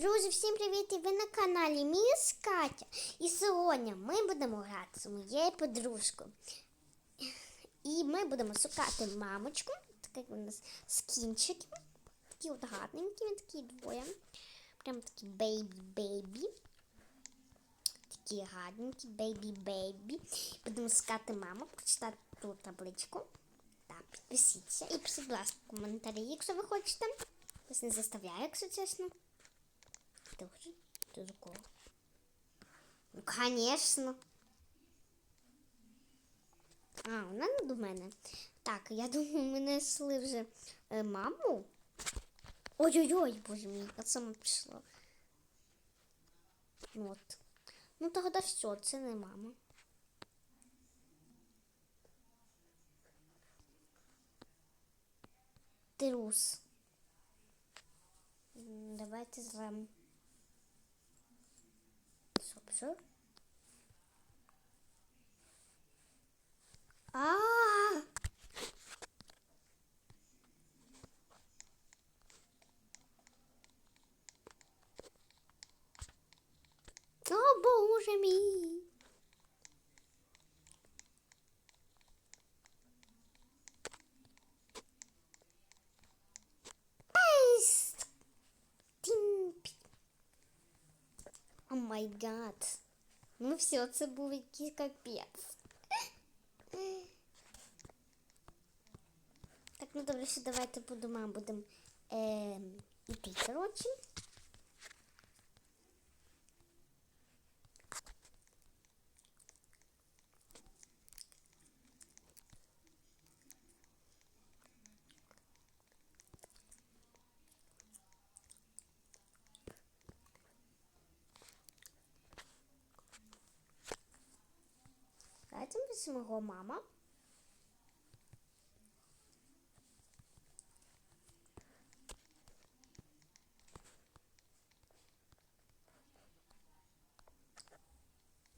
Друзі, всім привіт! І ви на каналі Міс Катя. І сьогодні ми будемо грати з моєю подружкою. І ми будемо шукати мамочку. Такий у нас скінчики. Такі от гарненькі, вони такі двоє. Прям такі бейбі-бейбі. Такі гарненькі, бейбі-бейбі. Будемо шукати маму, прочитати ту табличку. Так, підпишіться і пишіть, будь ласка, коментарі, якщо ви хочете. Вас не заставляю, якщо чесно. Ты? Ты за? Ну, конечно. А, вона не до мене. Так, я думаю, ми несли вже е, маму. Ой-ой-ой, боже мій, я сама. Ну, От. Ну тогда все, це не мама. Трус. М, Давайте зрем. Стоп, що? Май гад. Ну все, це був якийсь капець. Так, ну добре, що давайте будемо, будемо е, йти, коротше. Давайте ми мого мама.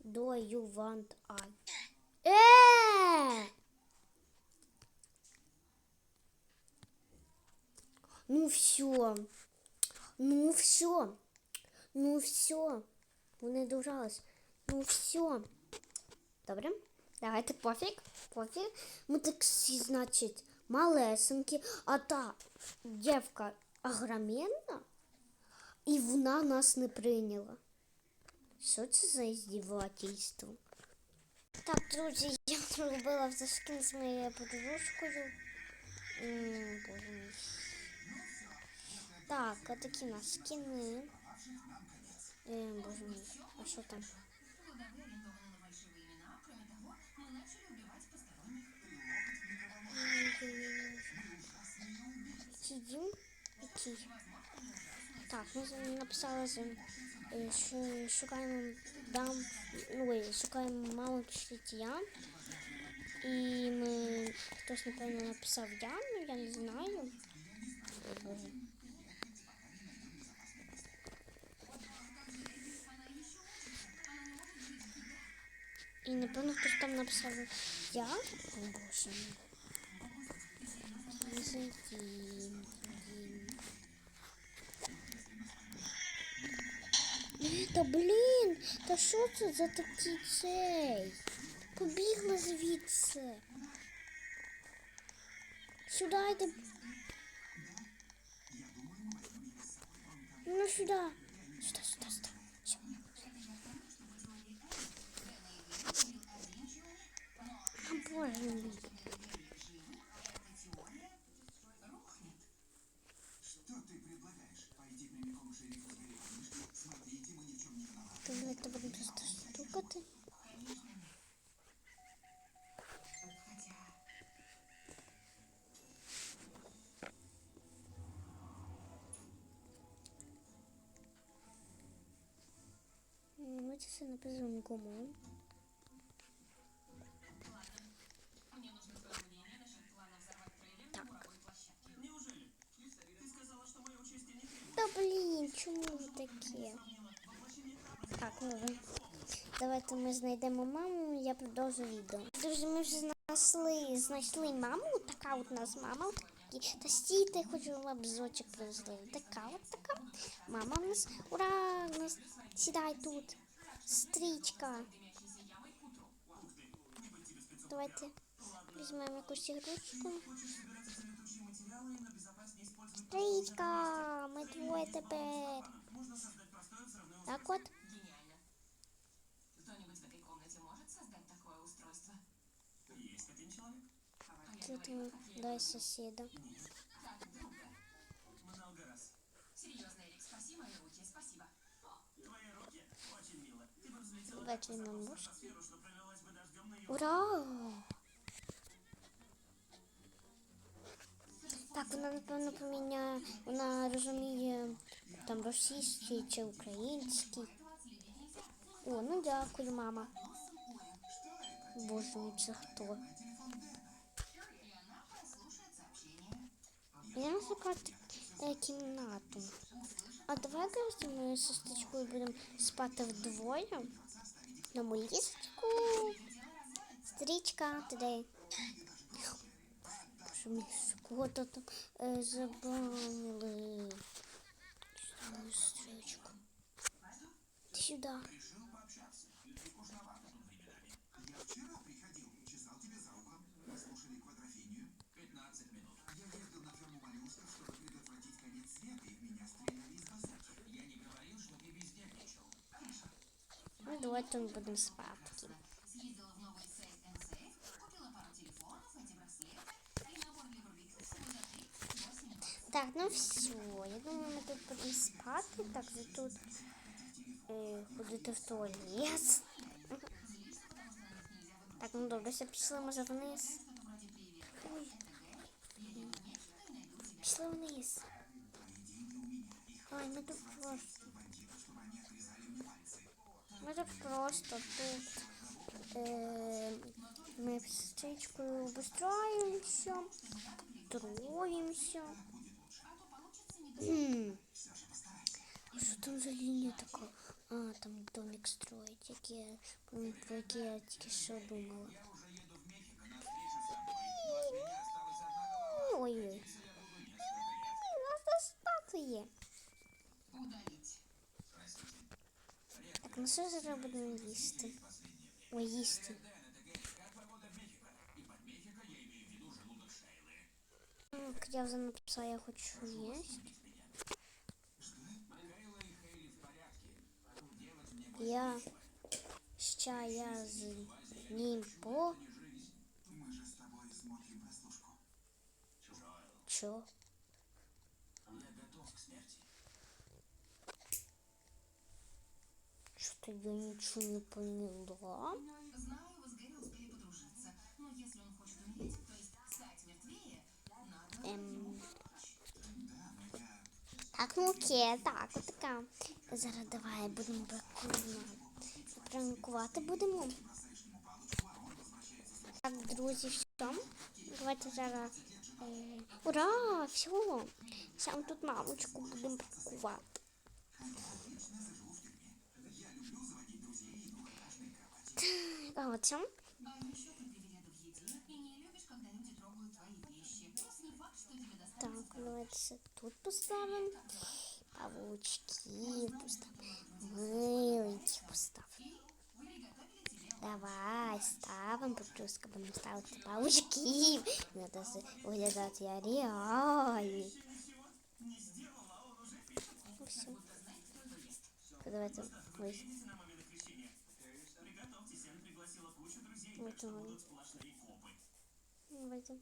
Do you want I? Е! Ну все. Ну все. Ну все. Вони дожались. Ну все. Добре. Давайте пофіг. Пофіг. Ми так всі, значить, малесенькі, а та дівка огроменна, і вона нас не прийняла. Що це за іздівательство? Так, друзі, я зробила вже скін з моєю подружкою. М, Боже мій. Так, а такі у нас скіни. Е, Боже мій, а що там? Який? Так, ми з- написали, з- е, що шукаємо дам, ну, ой, шукаємо маму пішліть я. І ми, хтось, напевно, написав я, ну я не знаю. О, Боже. І напевно хтось там написав я. О, Боже мій. Та блін, та що це за такий цей? Побігла звідси. Сюди йде. Ну сюди. Сюди, Все напишемо кому. Так. Та блін, чому ви таке? Так, ну. Давайте ми знайдемо маму, я продовжу відео. Друзі, ми вже знайшли, знайшли маму. Така от у нас мама. Та стійте, хочу обзорчик зробити. Така от така. Мама в нас. Ура! У нас сідай тут. Стрічка. Давайте візьмемо якусь ігрушку. Стрічка! Ми двоє тепер. Так от. Кто-нибудь в этой комнате дождем на ее... Ура! Так, вона напевно поміняє, вона розуміє там російський чи український. О, ну дякую, мама. Боже мій, це хто? Я шукати е, кімнату. А давай якраз зі моєю сестричкою будемо спати вдвоє. на мулістку. Стрічка туди. Боже мій, кого-то там е, забанили. Стрічку. Ти сюди. Я ездил на ферму моллюсков, чтобы предотвратить конец света и меня всего за 38 баксов. Так, ну все. Я думаю, ми тут будемо спати. Так, ви тут е, ходити в туалет. Так, ну добре, все, пішли може вниз. Ой. Пішли вниз. Ой, ми тут просто. Ми тут просто тут. Е, ми з сестричкою обустроїмося, троїмося. Хм. Що там за лінія така? А, там домик строить, який, я- про про який я тільки що думала. Ой-ой. У нас тут ну що зараз будемо їсти? Ой, їсти. М, Я вже написала, я хочу їсти. Я ща я з ним по Мы Мертвее, надо Ем, Да, но я... так, ну окей, так, от така. Зараз давай будемо прикольно. Пранкувати будемо. Так, друзі, все. Давайте зараз. Е, ура! Все! Сам тут мамочку будемо пранкувати. Достанется. Так, давайте це тут поставимо. Павучки поставимо. Миленьких поставимо. Давай, ставимо подружка, будемо ставити павучків. Надо з- виглядати я реальний. Ну, все. Давайте, ой, копы. давайте.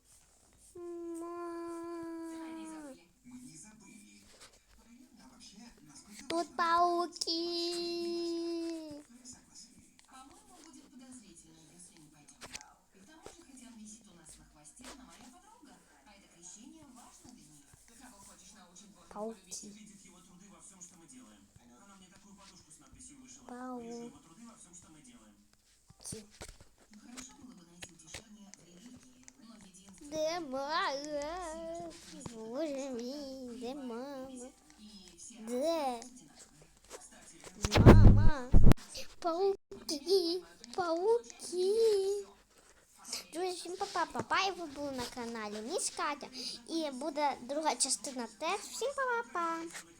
Тут пауки. По-моему, будет каналі Міс Катя. І буде друга частина теж. Всім па-па!